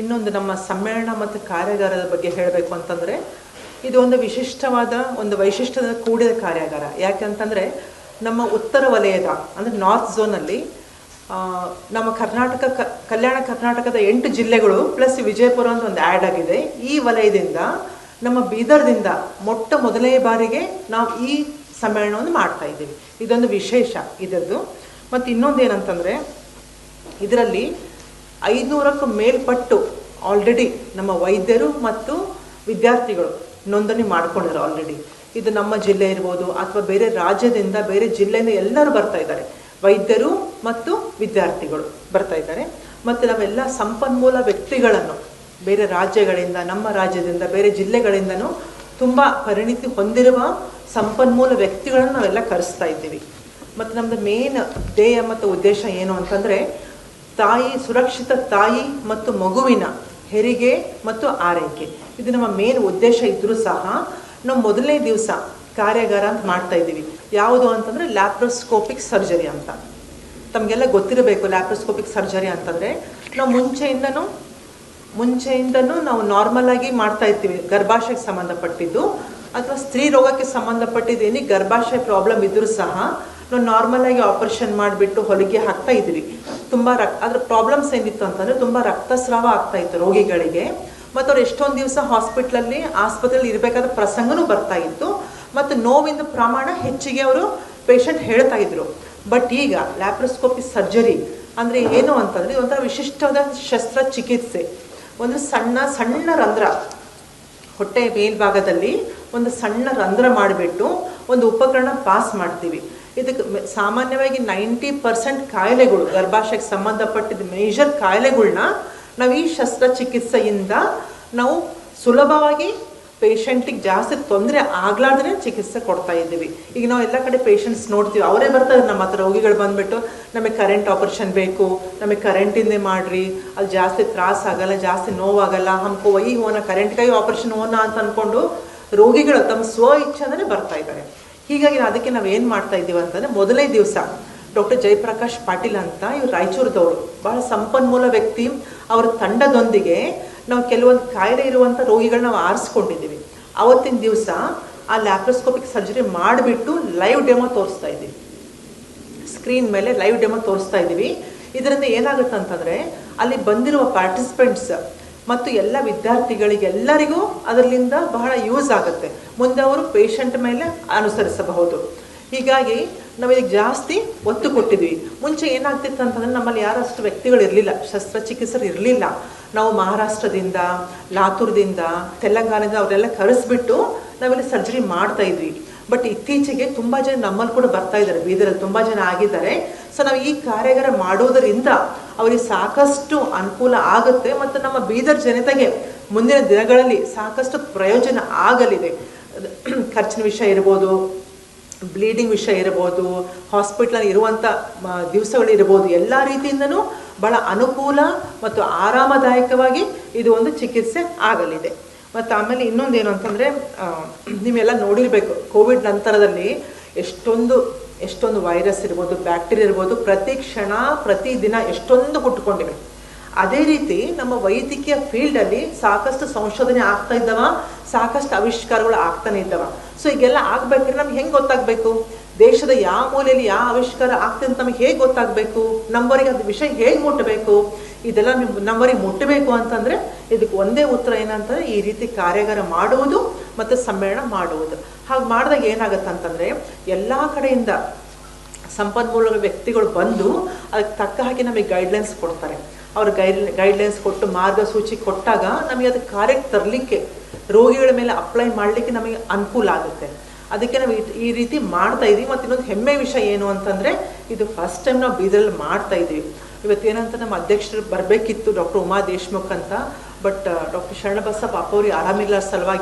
ಇನ್ನೊಂದು ನಮ್ಮ ಸಮ್ಮೇಳನ ಮತ್ತು ಕಾರ್ಯಾಗಾರದ ಬಗ್ಗೆ ಹೇಳಬೇಕು ಅಂತಂದರೆ, ಇದು ಒಂದು ವಿಶಿಷ್ಟವಾದ ಒಂದು ವೈಶಿಷ್ಟ್ಯದ ಕೂಡಿದ ಕಾರ್ಯಾಗಾರ. ಯಾಕೆಂತಂದರೆ ನಮ್ಮ ಉತ್ತರ ವಲಯದ, ಅಂದರೆ ನಾರ್ತ್ ಝೋನಲ್ಲಿ ನಮ್ಮ ಕರ್ನಾಟಕ ಕಲ್ಯಾಣ ಕರ್ನಾಟಕದ ಎಂಟು ಜಿಲ್ಲೆಗಳು ಪ್ಲಸ್ ವಿಜಯಪುರ ಅಂತ ಒಂದು ಆ್ಯಡ್ ಆಗಿದೆ. ಈ ವಲಯದಿಂದ, ನಮ್ಮ ಬೀದರ್ದಿಂದ ಮೊಟ್ಟ ಮೊದಲನೇ ಬಾರಿಗೆ ನಾವು ಈ ಸಮ್ಮೇಳನವನ್ನು ಮಾಡ್ತಾ ಇದ್ದೀವಿ. ಇದೊಂದು ವಿಶೇಷ ಇದರದ್ದು. ಮತ್ತು ಇನ್ನೊಂದು ಏನಂತಂದರೆ ಇದರಲ್ಲಿ ಐನೂರಕ್ಕೂ ಮೇಲ್ಪಟ್ಟು ಆಲ್ರೆಡಿ ನಮ್ಮ ವೈದ್ಯರು ಮತ್ತು ವಿದ್ಯಾರ್ಥಿಗಳು ನೋಂದಣಿ ಮಾಡ್ಕೊಂಡಿದ್ದಾರೆ ಆಲ್ರೆಡಿ ಇದು ನಮ್ಮ ಜಿಲ್ಲೆ ಇರ್ಬೋದು ಅಥವಾ ಬೇರೆ ರಾಜ್ಯದಿಂದ ಬೇರೆ ಜಿಲ್ಲೆಯಿಂದ ಎಲ್ಲರೂ ಬರ್ತಾ ಇದ್ದಾರೆ. ವೈದ್ಯರು ಮತ್ತು ವಿದ್ಯಾರ್ಥಿಗಳು ಬರ್ತಾ ಇದ್ದಾರೆ. ಮತ್ತು ನಾವೆಲ್ಲ ಸಂಪನ್ಮೂಲ ವ್ಯಕ್ತಿಗಳನ್ನು ಬೇರೆ ರಾಜ್ಯಗಳಿಂದ, ನಮ್ಮ ರಾಜ್ಯದಿಂದ, ಬೇರೆ ಜಿಲ್ಲೆಗಳಿಂದನೂ ತುಂಬ ಪರಿಣಿತಿ ಹೊಂದಿರುವ ಸಂಪನ್ಮೂಲ ವ್ಯಕ್ತಿಗಳನ್ನು ನಾವೆಲ್ಲ ಕರೆಸ್ತಾ ಇದ್ದೀವಿ. ಮತ್ತು ನಮ್ಮದು ಮೇನ್ ಧ್ಯೇಯ ಮತ್ತು ಉದ್ದೇಶ ಏನು ಅಂತಂದರೆ ತಾಯಿ, ಸುರಕ್ಷಿತ ತಾಯಿ ಮತ್ತು ಮಗುವಿನ ಹೆರಿಗೆ ಮತ್ತು ಆರೈಕೆ. ಇದು ನಮ್ಮ ಮೇನ್ ಉದ್ದೇಶ ಇದ್ದರೂ ಸಹ ನಾವು ಮೊದಲನೇ ದಿವಸ ಕಾರ್ಯಾಗಾರ ಅಂತ ಮಾಡ್ತಾ ಇದ್ದೀವಿ. ಯಾವುದು ಅಂತಂದರೆ ಲ್ಯಾಪ್ರೋಸ್ಕೋಪಿಕ್ ಸರ್ಜರಿ ಅಂತ. ತಮಗೆಲ್ಲ ಗೊತ್ತಿರಬೇಕು ಲ್ಯಾಪ್ರೋಸ್ಕೋಪಿಕ್ ಸರ್ಜರಿ ಅಂತಂದರೆ ನಾವು ಮುಂಚೆಯಿಂದನೂ ಮುಂಚೆಯಿಂದನೂ ನಾವು ನಾರ್ಮಲ್ ಆಗಿ ಮಾಡ್ತಾ ಇರ್ತೀವಿ. ಗರ್ಭಾಶಯಕ್ಕೆ ಸಂಬಂಧಪಟ್ಟಿದ್ದು ಅಥವಾ ಸ್ತ್ರೀ ರೋಗಕ್ಕೆ ಸಂಬಂಧಪಟ್ಟಿದ್ದು ಏನೇ ಗರ್ಭಾಶಯ ಪ್ರಾಬ್ಲಮ್ ಇದ್ದರೂ ಸಹ ನಾವು ನಾರ್ಮಲ್ ಆಗಿ ಆಪರೇಷನ್ ಮಾಡಿಬಿಟ್ಟು ಹೊಲಿಗೆ ಹಾಕ್ತಾ ಇದ್ವಿ ತುಂಬ ರಕ್ ಅದ್ರ ಪ್ರಾಬ್ಲಮ್ಸ್ ಏನಿತ್ತು ಅಂತಂದರೆ ತುಂಬ ರಕ್ತಸ್ರಾವ ಆಗ್ತಾ ಇತ್ತು ರೋಗಿಗಳಿಗೆ. ಮತ್ತು ಅವ್ರು ಎಷ್ಟೊಂದು ದಿವಸ ಹಾಸ್ಪಿಟ್ಲಲ್ಲಿ ಆಸ್ಪತ್ರೆಯಲ್ಲಿ ಇರಬೇಕಾದ ಪ್ರಸಂಗನೂ ಬರ್ತಾ ಇತ್ತು. ಮತ್ತು ನೋವಿನ ಪ್ರಮಾಣ ಹೆಚ್ಚಿಗೆ ಅವರು ಪೇಷಂಟ್ ಹೇಳ್ತಾ ಇದ್ರು. ಬಟ್ ಈಗ ಲ್ಯಾಪ್ರೋಸ್ಕೋಪಿ ಸರ್ಜರಿ ಅಂದರೆ ಏನು ಅಂತಂದರೆ ಒಂಥರ ವಿಶಿಷ್ಟವಾದ ಶಸ್ತ್ರಚಿಕಿತ್ಸೆ. ಒಂದು ಸಣ್ಣ ಸಣ್ಣ ರಂಧ್ರ. ಹೊಟ್ಟೆ ಮೇಲ್ಭಾಗದಲ್ಲಿ ಒಂದು ಸಣ್ಣ ರಂಧ್ರ ಮಾಡಿಬಿಟ್ಟು ಒಂದು ಉಪಕರಣ ಪಾಸ್ ಮಾಡ್ತೀವಿ. ಇದಕ್ಕೆ ಸಾಮಾನ್ಯವಾಗಿ ನೈಂಟಿ ಪರ್ಸೆಂಟ್ ಕಾಯಿಲೆಗಳು, ಗರ್ಭಾಶಯಕ್ಕೆ ಸಂಬಂಧಪಟ್ಟಿದ್ದ ಮೇಜರ್ ಕಾಯಿಲೆಗಳನ್ನ ನಾವು ಈ ಶಸ್ತ್ರಚಿಕಿತ್ಸೆಯಿಂದ ನಾವು ಸುಲಭವಾಗಿ ಪೇಷಂಟಿಗೆ ಜಾಸ್ತಿ ತೊಂದರೆ ಆಗ್ಲಾರ್ದೇ ಚಿಕಿತ್ಸೆ ಕೊಡ್ತಾ ಇದ್ದೀವಿ. ಈಗ ನಾವು ಎಲ್ಲ ಕಡೆ ಪೇಷಂಟ್ಸ್ ನೋಡ್ತೀವಿ. ಅವರೇ ಬರ್ತಾರೆ, ನಮ್ಮ ಹತ್ರ ರೋಗಿಗಳು ಬಂದುಬಿಟ್ಟು, ನಮಗೆ ಕರೆಂಟ್ ಆಪರೇಷನ್ ಬೇಕು, ನಮಗೆ ಕರೆಂಟಿಂದೇ ಮಾಡಿರಿ ಅದು ಜಾಸ್ತಿ ತ್ರಾಸ ಆಗಲ್ಲ, ಜಾಸ್ತಿ ನೋವಾಗಲ್ಲ ಹಮ್ಕೋ ವೈ ಹೋನ ಕರೆಂಟ್ ಕೈ ಆಪರೇಷನ್ ಹೋನ ಅಂತ ಅಂದ್ಕೊಂಡು ರೋಗಿಗಳು ತಮ್ಮ ಸ್ವ ಇಚ್ಛೆಂದನೇ ಬರ್ತಾ ಇದ್ದಾರೆ. ಹೀಗಾಗಿ ಅದಕ್ಕೆ ನಾವು ಏನು ಮಾಡ್ತಾ ಇದ್ದೀವಿ ಅಂತಂದರೆ ಮೊದಲನೇ ದಿವಸ ಡಾಕ್ಟರ್ ಜಯಪ್ರಕಾಶ್ ಪಾಟೀಲ್ ಅಂತ ಇವ್ರು ರಾಯಚೂರದವರು. ಬಹಳ ಸಂಪನ್ಮೂಲ ವ್ಯಕ್ತಿ. ಅವರ ತಂಡದೊಂದಿಗೆ ನಾವು ಕೆಲವೊಂದು ಕಾಯಿಲೆ ಇರುವಂಥ ರೋಗಿಗಳನ್ನ ನಾವು ಆರಿಸ್ಕೊಂಡಿದ್ದೀವಿ. ಅವತ್ತಿನ ದಿವಸ ಆ ಲ್ಯಾಪ್ರೋಸ್ಕೋಪಿಕ್ ಸರ್ಜರಿ ಮಾಡಿಬಿಟ್ಟು ಲೈವ್ ಡೆಮೋ ತೋರಿಸ್ತಾ ಇದ್ದೀವಿ. ಸ್ಕ್ರೀನ್ ಮೇಲೆ ಲೈವ್ ಡೆಮೋ ತೋರಿಸ್ತಾ ಇದ್ದೀವಿ. ಇದರಿಂದ ಏನಾಗುತ್ತೆ ಅಂತಂದರೆ ಅಲ್ಲಿ ಬಂದಿರುವ ಪಾರ್ಟಿಸಿಪೆಂಟ್ಸ್ ಮತ್ತು ಎಲ್ಲ ವಿದ್ಯಾರ್ಥಿಗಳಿಗೆಲ್ಲರಿಗೂ ಅದರಿಂದ ಬಹಳ ಯೂಸ್ ಆಗುತ್ತೆ. ಮುಂದೆ ಅವರು ಪೇಷಂಟ್ ಮೇಲೆ ಅನುಸರಿಸಬಹುದು. ಹೀಗಾಗಿ ನಾವು ಇದಕ್ಕೆ ಜಾಸ್ತಿ ಒತ್ತು ಕೊಟ್ಟಿದ್ವಿ. ಮುಂಚೆ ಏನಾಗ್ತಿತ್ತು ಅಂತಂದರೆ ನಮ್ಮಲ್ಲಿ ಯಾರಷ್ಟು ವ್ಯಕ್ತಿಗಳು ಇರಲಿಲ್ಲ ಶಸ್ತ್ರಚಿಕಿತ್ಸರು ಇರಲಿಲ್ಲ. ನಾವು ಮಹಾರಾಷ್ಟ್ರದಿಂದ, ಲಾತೂರ್ದಿಂದ, ತೆಲಂಗಾಣದಿಂದ ಅವರೆಲ್ಲ ಕರೆಸ್ಬಿಟ್ಟು ನಾವಿಲ್ಲಿ ಸರ್ಜರಿ ಮಾಡ್ತಾ ಇದ್ವಿ. ಬಟ್ ಇತ್ತೀಚೆಗೆ ತುಂಬ ಜನ ನಮ್ಮಲ್ಲಿ ಕೂಡ ಬರ್ತಾ ಇದ್ದಾರೆ, ಬೀದರಲ್ಲಿ ತುಂಬ ಜನ ಆಗಿದ್ದಾರೆ. ಸೊ ನಾವು ಈ ಕಾರ್ಯಾಗಾರ ಮಾಡೋದರಿಂದ ಅವರಿಗೆ ಸಾಕಷ್ಟು ಅನುಕೂಲ ಆಗುತ್ತೆ ಮತ್ತು ನಮ್ಮ ಬೀದರ್ ಜನತೆಗೆ ಮುಂದಿನ ದಿನಗಳಲ್ಲಿ ಸಾಕಷ್ಟು ಪ್ರಯೋಜನ ಆಗಲಿದೆ. ಖರ್ಚಿನ ವಿಷಯ ಇರ್ಬೋದು ಬ್ಲೀಡಿಂಗ್ ವಿಷಯ ಇರ್ಬೋದು ಹಾಸ್ಪಿಟ್ಲಲ್ಲಿ ಇರುವಂಥ ದಿವಸಗಳಿರ್ಬೋದು ಎಲ್ಲ ರೀತಿಯಿಂದನೂ ಬಹಳ ಅನುಕೂಲ ಮತ್ತು ಆರಾಮದಾಯಕವಾಗಿ ಇದು ಒಂದು ಚಿಕಿತ್ಸೆ ಆಗಲಿದೆ. ಮತ್ತು ಆಮೇಲೆ ಇನ್ನೊಂದೇನು ಅಂತಂದರೆ ನೀವೆಲ್ಲ ನೋಡಿರಬೇಕು ಕೋವಿಡ್ ನಂತರದಲ್ಲಿ ಎಷ್ಟೊಂದು ಎಷ್ಟೊಂದು ವೈರಸ್ ಇರ್ಬೋದು ಬ್ಯಾಕ್ಟೀರಿಯಾ ಇರ್ಬೋದು, ಪ್ರತಿ ಕ್ಷಣ, ಪ್ರತಿ ದಿನ ಎಷ್ಟೊಂದು ಹುಟ್ಟುಕೊಂಡಿವೆ ಅದೇ ರೀತಿ ನಮ್ಮ ವೈದ್ಯಕೀಯ ಫೀಲ್ಡಲ್ಲಿ ಸಾಕಷ್ಟು ಸಂಶೋಧನೆ ಆಗ್ತಾ ಇದ್ದಾವ, ಸಾಕಷ್ಟು ಆವಿಷ್ಕಾರಗಳು ಆಗ್ತಾನೆ ಇದ್ದವ. ಸೊ ಈಗೆಲ್ಲ ಆಗ್ಬೇಕಂದ್ರೆ ನಮ್ಗೆ ಹೆಂಗೆ ಗೊತ್ತಾಗಬೇಕು? ದೇಶದ ಯಾವ ಮೂಲೆಯಲ್ಲಿ ಯಾವ ಆವಿಷ್ಕಾರ ಆಗ್ತದೆ ಅಂತ ನಮಗೆ ಹೇಗೆ ಗೊತ್ತಾಗಬೇಕು? ನಮ್ಮವರಿಗೆ ಅದು ವಿಷಯ ಹೇಗೆ ಮುಟ್ಟಬೇಕು ಇದೆಲ್ಲ ನಿಮ್ಮ ನಮ್ಮವರಿಗೆ ಮುಟ್ಟಬೇಕು ಅಂತಂದರೆ ಇದಕ್ಕೆ ಒಂದೇ ಉತ್ತರ ಏನಂತಂದರೆ ಈ ರೀತಿ ಕಾರ್ಯಾಗಾರ ಮಾಡುವುದು ಮತ್ತು ಸಮ್ಮೇಳನ ಮಾಡುವುದು. ಹಾಗೆ ಮಾಡಿದಾಗ ಏನಾಗುತ್ತೆ ಅಂತಂದರೆ ಎಲ್ಲ ಕಡೆಯಿಂದ ಸಂಪನ್ಮೂಲ ವ್ಯಕ್ತಿಗಳು ಬಂದು ಅದಕ್ಕೆ ತಕ್ಕ ಹಾಗೆ ನಮಗೆ ಗೈಡ್ಲೈನ್ಸ್ ಕೊಡ್ತಾರೆ. ಅವ್ರ ಗೈಡ್ ಗೈಡ್ಲೈನ್ಸ್ ಕೊಟ್ಟು ಮಾರ್ಗಸೂಚಿ ಕೊಟ್ಟಾಗ ನಮಗೆ ಅದಕ್ಕೆ ಕಾರ್ಯಕ್ಕೆ ತರಲಿಕ್ಕೆ ರೋಗಿಗಳ ಮೇಲೆ ಅಪ್ಲೈ ಮಾಡಲಿಕ್ಕೆ ನಮಗೆ ಅನುಕೂಲ ಆಗುತ್ತೆ. ಅದಕ್ಕೆ ನಾವು ಈ- ರೀತಿ ಮಾಡ್ತಾ ಇದ್ದೀವಿ ಮತ್ತು ಇನ್ನೊಂದು ಹೆಮ್ಮೆ ವಿಷಯ ಏನು ಅಂತಂದರೆ, ಇದು ಫಸ್ಟ್ ಟೈಮ್ ನಾವು ಬೀದರಲ್ಲಿ ಮಾಡ್ತಾ ಇದ್ದೀವಿ. ಇವತ್ತೇನಂತ ನಮ್ಮ ಅಧ್ಯಕ್ಷರು ಬರಬೇಕಿತ್ತು ಡಾಕ್ಟರ್ ಉಮಾ ದೇಶ್ಮುಖ್ ಅಂತ. ಬಟ್ ಡಾಕ್ಟರ್ ಶರಣಬಸಪ್ಪ ಅಪ್ಪ ಅವ್ರಿಗೆ ಆರಾಮಿಲ್ಲ ಸಲುವಾಗಿ